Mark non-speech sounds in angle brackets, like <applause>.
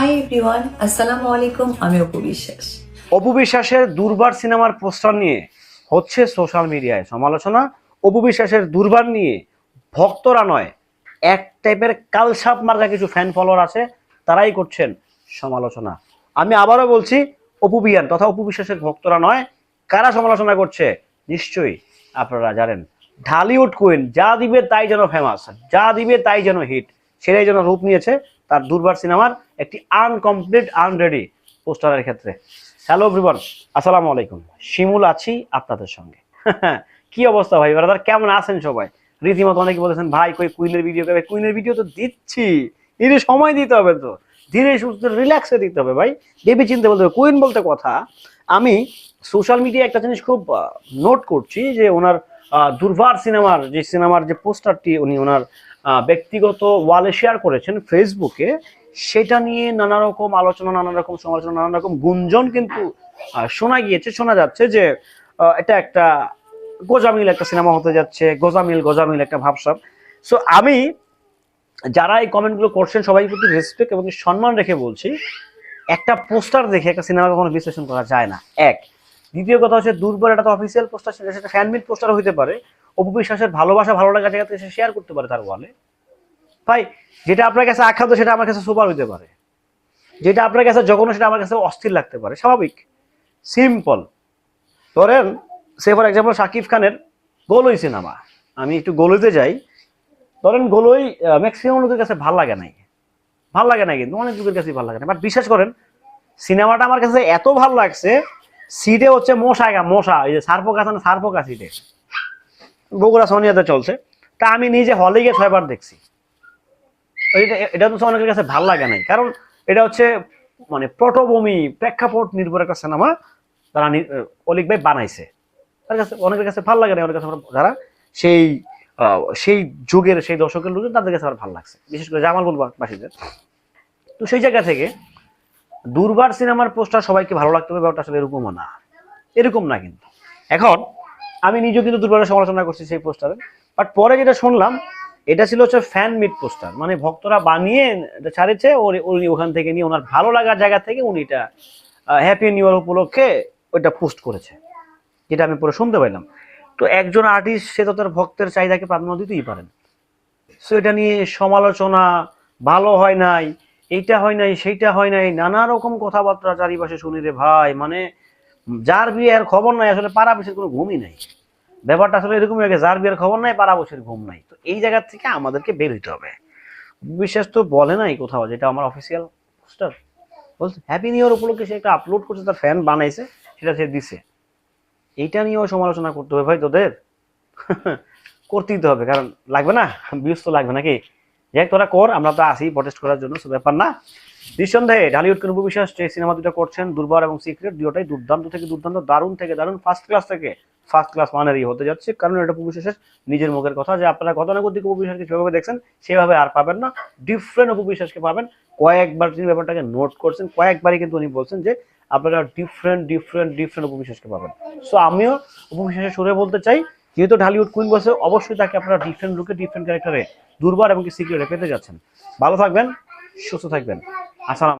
Hi everyone আসসালামু আলাইকুম আমি অপু বিশ্বাস। অপু বিশ্বাসের দুর্বার সিনেমার পোস্টার নিয়ে হচ্ছে সোশ্যাল মিডিয়ায় সমালোচনা। অপু বিশ্বাসের দুর্বার নিয়ে ভক্তরা নয়, এক টাইপের কালসাপ মার্কা কিছু ফ্যান ফলোয়ার আছে, তারাই করছেন সমালোচনা। আমি আবারও বলছি, অপু বিয়ান তথা অপু বিশ্বাসের ভক্তরা নয়, কারা সমালোচনা করছে, নিশ্চয়ই আপনারা জানেন। ঢালিউড কুইন যা দিবে তাই যেন ফেমাস যা দিবে তাই যেন হিট সেটাই যেন রূপ নিয়েছে তার দুর্বার সিনেমার একটি আনকমপ্লিট আনরেডি পোস্টারের ক্ষেত্রে। হ্যালো এভরিওয়ান আসসালামু আলাইকুম। শিমুল আছি আপনাদের সঙ্গে। <laughs> কি অবস্থা ভাই ব্রাদার কেমন আছেন সবাই? রীতিমতো অনেকে বলেছেন, ভাই, কই কুইনের ভিডিও কবে কুইনের ভিডিও তো দিচ্ছি। এর সময় দিতে হবে তো। ধীরে সুস্থ রিল্যাক্সে দিতে হবে ভাই। ভেবে চিনতে বলতে হবে কুইন বলতে কথা। আমি সোশ্যাল মিডিয়া একটা জিনিস খুব নোট করছি যে ওনার দুর্বার সিনেমার যে সিনেমার যে পোস্টারটি উনি ওনার ব্যক্তিগত ওয়ালে শেয়ার করেছেন ফেসবুকে সেটা নিয়ে নানা রকম আলোচনা, নানা রকম সমালোচনা, নানা রকম গুঞ্জন কিন্তু শোনা গিয়েছে, শোনা যাচ্ছে যে এটা একটা গোজামিল একটা সিনেমা হতে যাচ্ছে, গোজামিল গোজামিল একটা ভাবসাব। সো আমি যারা এই কমেন্টগুলো করছেন, সবাই প্রতি রেসপেক্ট এবং সম্মান রেখে বলছি, একটা পোস্টার দেখে একটা সিনেমা কখনো বিশ্লেষণ করা যায় না। এক, দ্বিতীয় কথা হচ্ছে দুর্বল একটা অফিসিয়াল পোস্টার সেটা সেটা ফ্যানমিট পোস্টার হতে পারে। অপু বিশ্বাসের ভালোবাসা, ভালো লাগা জায়গাতে সে শেয়ার করতে পারে তার ওয়ালে ভাই, যেটা আপনার কাছে আখ্যাত, সেটা আমার কাছে সুপার হতে পারে। যেটা আপনার কাছে জঘন্য, সেটা আমার কাছে অস্থির লাগতে পারে। স্বাভাবিক। সিম্পল ধরেন সে ফর এক্সাম্পল শাকিব খানের গোলই সিনেমা। আমি একটু গোলইতে যাই। ধরেন, গোলই ম্যাক্সিমাম লোকের কাছে ভালো লাগে নাই। ভালো লাগে না কিন্তু, অনেক লোকের কাছে ভালো লাগে না বাট বিশ্বাস করেন, সিনেমাটা আমার কাছে এত ভালো লাগছে সিটে হচ্ছে মশা মশা। এই যে সার্পক সার্পকা সিটে বগুড়া সোনিয়াতে চলছে। তা আমি নিজে হলে গিয়ে ছয়বার দেখছি। এটা তো অনেকের কাছে ভালো লাগে নাই। কারণ এটা হচ্ছে মানে পটভূমি, প্রেক্ষাপট নির্ভর একটা সিনেমা তারা অলিক ভাই বানাইছে। তার কাছে অনেকের কাছে ভালো লাগে না অনেকের কাছে যারা সেই সেই যুগের, সেই দর্শকের লোকের তাদের কাছে আবার ভালো লাগছে। বিশেষ করে জামালপুর বা- বাসীদের তো সেই জায়গা থেকে দুর্বার সিনেমার পোস্টার সবাইকে ভালো লাগতে হবে, ব্যাপারটা আসলে এরকমও না। এরকম না কিন্তু। এখন আমি নিজেও কিন্তু দুর্বারের সমালোচনা করছি সেই পোস্টারে। বাট পরে যেটা শুনলাম, এটা ছিল হচ্ছে ফ্যান মিট পোস্টার মানে ভক্তরা বানিয়ে এটা ছাড়েছে উনি ওখান থেকে নিয়ে, ওনার ভালো লাগার জায়গা থেকে উনি এটা হ্যাপি নিউ ইয়ার উপলক্ষে ওইটা পোস্ট করেছে। যেটা আমি পরে শুনতে পাইলাম। তো একজন আর্টিস্ট সে তো তার ভক্তের চাহিদাকে প্রাধান্য দিতেই পারেন। সো এটা নিয়ে সমালোচনা, ভালো হয় নাই, এইটা হয় নাই, সেইটা হয় নাই, নানা রকম কথাবার্তা চারিপাশে শুনি রে ভাই মানে যার বিয়ের খবর নাই, আসলে পাড়া বসের কোনো ঘুমই নাই। ব্যাপারটা আসলে এরকম হয়ে গেছে, যার বিয়ের খবর নাই, পাড়া বসের ঘুম নাই। তো এই জায়গা থেকে আমাদেরকে বের হইতে হবে। বিশ্বাস তো বলে নাই কোথাও, যেটা আমার অফিসিয়াল পোস্টার বলছে হ্যাপি নিউ ইয়ার উপলক্ষে সে একটা আপলোড করছে, তার ফ্যান বানাইছে, সেটা সে দিছে। এইটা নিয়েও সমালোচনা করতে হবে ভাই তোদের। <laughs> করতেই তো হবে, কারণ লাগবে না <laughs> বিউজ তো লাগবে নাকি? যাই তোরা কর, আমরা তো আসি প্রটেস্ট করার জন্য, সো ব্যাপার না। নিঃসন্দেহে ঢালিউড কেন বিশ্বাস যে সিনেমা দুটো করছেন, দুর্বার এবং সিক্রেট দুটোটাই দুর্দান্ত থেকে দুর্দান্ত, দারুণ থেকে দারুণ ফার্স্ট ক্লাস থেকে ফার্স্ট ক্লাস মানেরই হতে যাচ্ছে। কারণ এটা উপবিশ্বাসের নিজের মুখের কথা যে আপনারা গতানুগতিক উপবিশ্বাসকে যেভাবে দেখছেন, সেভাবে আর পাবেন না। ডিফারেন্ট উপবিশ্বাসকে পাবেন। কয়েকবার তিনি ব্যাপারটাকে নোট করছেন, কয়েকবারই কিন্তু উনি বলছেন যে আপনারা ডিফারেন্ট ডিফারেন্ট ডিফারেন্ট উপবিশ্বাসকে পাবেন। সো আমিও উপবিশ্বাসের সুরে বলতে চাই, যেহেতু ঢালিউড কুইন বসে অবশ্যই তাকে আপনারা ডিফারেন্ট লুকে ডিফারেন্ট ক্যারেক্টারে দুর্বার এবং কি সিক্রেটে পেতে যাচ্ছেন। ভালো থাকবেন, সুস্থ থাকবেন। আসসালাম